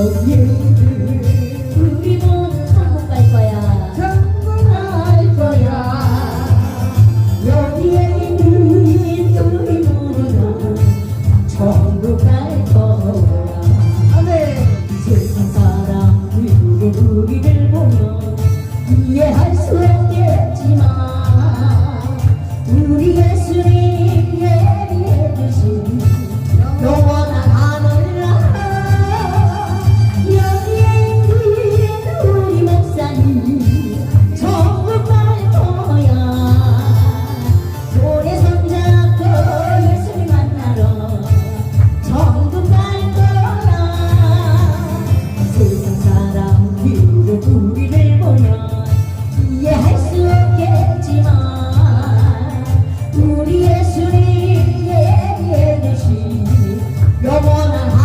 우리 모두 천국 여기에 있는 우리 모두 천국 You wanna